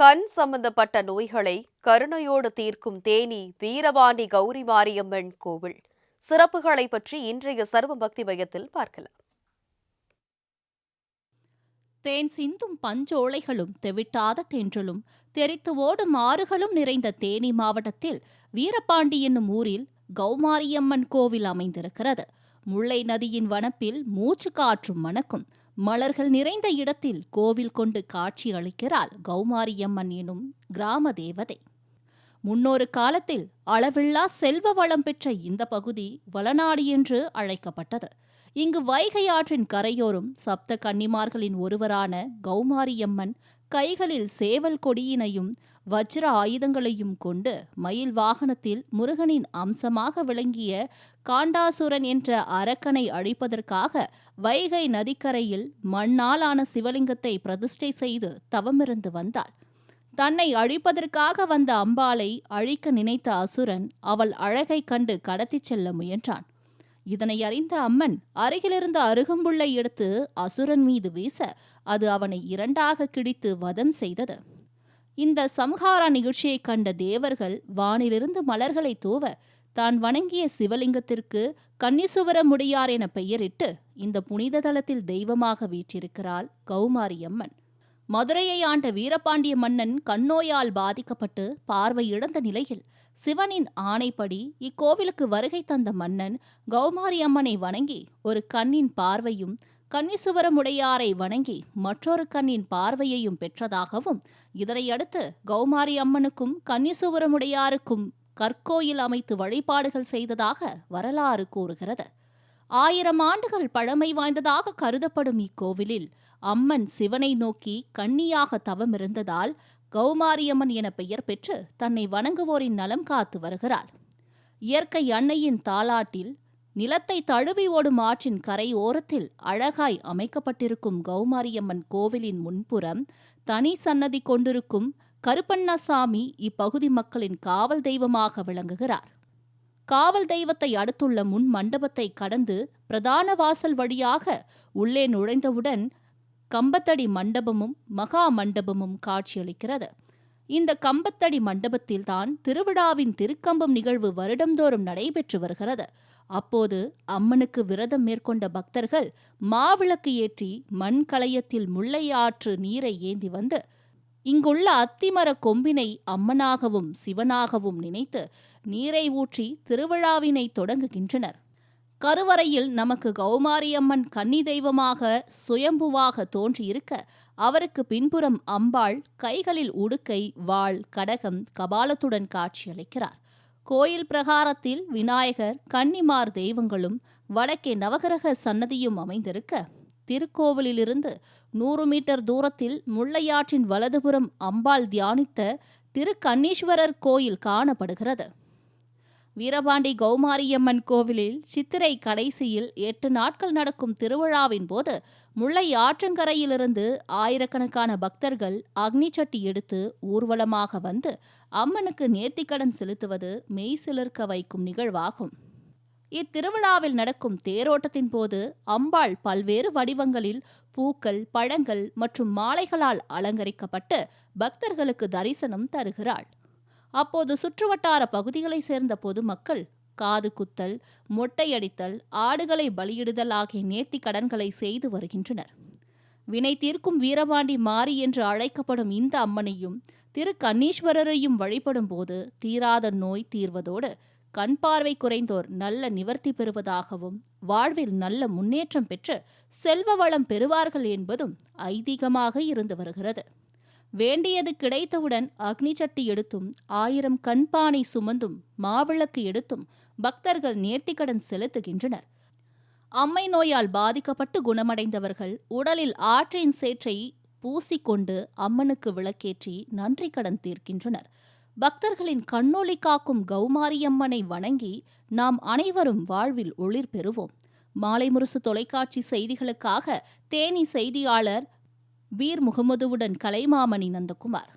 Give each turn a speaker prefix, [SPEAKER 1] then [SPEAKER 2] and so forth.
[SPEAKER 1] கண் சம்பந்தப்பட்ட நோய்களை கருணையோடு தீர்க்கும் தேனி வீரபாண்டி கௌரி மாரியம்மன் கோவில். சிறப்புகளை பற்றி இன்றைய சர்வ பக்தி மையத்தில் பார்க்கலாம்.
[SPEAKER 2] தேன் சிந்தும் பஞ்சோலைகளும் தெவிட்டாத தென்றலும் தெரித்து ஓடும் ஆறுகளும் நிறைந்த தேனி மாவட்டத்தில் வீரபாண்டி என்னும் ஊரில் கௌமாரியம்மன் கோவில் அமைந்திருக்கிறது. முல்லை நதியின் வனப்பில் மூச்சு காற்றும் மணக்கும் மலர்கள் நிறைந்த இடத்தில் கோவில் கொண்டு காட்சி அளிக்கிறாள் கௌமாரியம்மன் எனும் கிராம தேவதை. முன்னொரு காலத்தில் அளவில்லா செல்வ வளம் பெற்ற இந்த பகுதி வளநாடு என்று அழைக்கப்பட்டது. இங்கு வைகை ஆற்றின் கரையோரும் சப்த கன்னிமார்களின் ஒருவரான கௌமாரியம்மன் கைகளில் சேவல் கொடியினையும் வஜ்ர ஆயுதங்களையும் கொண்டு மயில் வாகனத்தில் முருகனின் அம்சமாக விளங்கிய காண்டாசுரன் என்ற அரக்கனை அழிப்பதற்காக வைகை நதிக்கரையில் மண்ணாலான சிவலிங்கத்தை பிரதிஷ்டை செய்து தவமிருந்து வந்தாள். தன்னை அழிப்பதற்காக வந்த அம்பாளை அழிக்க நினைத்த அசுரன் அவள் அழகை கண்டு கடத்திச் செல்ல முயன்றான். இதனை அறிந்த அம்மன் அருகிலிருந்த அருகம்புள்ளை எடுத்து அசுரன் மீது வீச அது அவனை இரண்டாக கிடித்து வதம் செய்தது. இந்த சம்ஹாரா நிகழ்ச்சியை கண்ட தேவர்கள் வானிலிருந்து மலர்களை தூவ தான் வணங்கிய சிவலிங்கத்திற்கு கன்னிசுவர முடியார் என பெயரிட்டு இந்த புனித தலத்தில் தெய்வமாக வீற்றிருக்கிறாள் கௌமாரி அம்மன். மதுரையை ஆண்ட வீரபாண்டிய மன்னன் கண்ணோயால் பாதிக்கப்பட்டு பார்வை இழந்த நிலையில் சிவனின் ஆணைப்படி இக்கோவிலுக்கு வருகை தந்த மன்னன் கௌமாரி அம்மனை வணங்கி ஒரு கண்ணின் பார்வையும் கன்னிசுவரமுடையாரை வணங்கி மற்றொரு கண்ணின் பார்வையையும் பெற்றதாகவும் இதனையடுத்து கௌமாரி அம்மனுக்கும் கன்னிசுவரமுடையாருக்கும் கற்கோயில் அமைத்து வழிபாடுகள் செய்ததாக வரலாறு கூறுகிறது. ஆயிரம் ஆண்டுகள் பழமை வாய்ந்ததாக கருதப்படும் இக்கோவிலில் அம்மன் சிவனை நோக்கி கன்னியாக தவமிருந்ததால் கௌமாரியம்மன் என பெயர் பெற்று தன்னை வணங்குவோரின் நலம் காத்து வருகிறாள். இயற்கை அன்னையின் தாலாட்டில் நிலத்தை தழுவி ஓடும் ஆற்றின் கரை ஓரத்தில் அழகாய் அமைக்கப்பட்டிருக்கும் கௌமாரியம்மன் கோவிலின் முன்புறம் தனி சன்னதி கொண்டிருக்கும் கருப்பண்ணசாமி இப்பகுதி மக்களின் காவல் தெய்வமாக விளங்குகிறார். காவல் தெய்வத்தை அடுத்துள்ள முன் மண்டபத்தை கடந்து பிரதான வாசல் வழியாக உள்ளே நுழைந்தவுடன் கம்பத்தடி மண்டபமும் மகா மண்டபமும் காட்சியளிக்கிறது. இந்த கம்பத்தடி மண்டபத்தில்தான் திருவிழாவின் திருக்கம்பம் நிகழ்வு வருடந்தோறும் நடைபெற்று வருகிறது. அப்போது அம்மனுக்கு விரதம் மேற்கொண்ட பக்தர்கள் மாவிளக்கு ஏற்றி மண் களையத்தில் முல்லையாற்று நீரை ஏந்தி வந்து இங்குள்ள அத்திமர கொம்பினை அம்மனாகவும் சிவனாகவும் நினைத்து நீரை ஊற்றி திருவிழாவினை தொடங்குகின்றனர். கருவறையில் நமக்கு கௌமாரியம்மன் கன்னி தெய்வமாக சுயம்புவாக தோன்றியிருக்க அவருக்கு பின்புறம் அம்பாள் கைகளில் உடுக்கை வாள் கடகம் கபாலத்துடன் காட்சியளிக்கிறார். கோயில் பிரகாரத்தில் விநாயகர் கன்னிமார் தெய்வங்களும் வடக்கே நவகிரக சன்னதியும் அமைந்திருக்க திருக்கோவிலிலிருந்து நூறு மீட்டர் தூரத்தில் முள்ளையாற்றின் வலதுபுறம் அம்பாள் தியானித்த திருக்கண்ணீஸ்வரர் கோயில் காணப்படுகிறது. வீரபாண்டி கௌமாரியம்மன் கோவிலில் சித்திரை கடைசியில் எட்டு நாட்கள் நடக்கும் திருவிழாவின் போது முல்லை ஆற்றங்கரையிலிருந்து ஆயிரக்கணக்கான பக்தர்கள் அக்னி சட்டி எடுத்து ஊர்வலமாக வந்து அம்மனுக்கு நேர்த்திக்கடன் செலுத்துவது மெய் சிலிர்க்க வைக்கும் நிகழ்வாகும். இத்திருவிழாவில் நடக்கும் தேரோட்டத்தின் போது அம்பாள் பல்வேறு வடிவங்களில் பூக்கள் பழங்கள் மற்றும் மாலைகளால் அலங்கரிக்கப்பட்டு பக்தர்களுக்கு தரிசனம் தருகிறாள். அப்போது சுற்றுவட்டார பகுதிகளைச் சேர்ந்த பொதுமக்கள் காது குத்தல் மொட்டையடித்தல் ஆடுகளை பலியிடுதல் ஆகிய நேர்த்தி கடன்களை செய்து வருகின்றனர். வினை தீர்க்கும் வீரபாண்டி மாறி என்று அழைக்கப்படும் இந்த அம்மனையும் திரு கண்ணீஸ்வரரையும் வழிபடும் போது தீராத நோய் தீர்வதோடு கண் பார்வை குறைந்தோர் நல்ல நிவர்த்தி பெறுவதாகவும் வாழ்வில் நல்ல முன்னேற்றம் பெற்று செல்வ வளம் பெறுவார்கள் என்பதும் ஐதீகமாக இருந்து வருகிறது. வேண்டியது கிடைத்தவுடன் அக்னி சட்டி எடுத்தும் ஆயிரம் கண்பானை சுமந்தும் மாவிளக்கு எடுத்தும் பக்தர்கள் நேர்த்திக்கடன் செலுத்துகின்றனர். அம்மை நோயால் பாதிக்கப்பட்டு குணமடைந்தவர்கள் உடலில் ஆற்றின் சேற்றை பூசிக்கொண்டு அம்மனுக்கு விளக்கேற்றி நன்றி கடன் தீர்க்கின்றனர். பக்தர்களின் கண்ணொளி காக்கும் கௌமாரியம்மனை வணங்கி நாம் அனைவரும் வாழ்வில் ஒளிர் பெறுவோம். மாலை முரசு தொலைக்காட்சி செய்திகளுக்காக தேனி செய்தியாளர் பீர் முகமதுவுடன் கலைமாமணி நந்தகுமார்.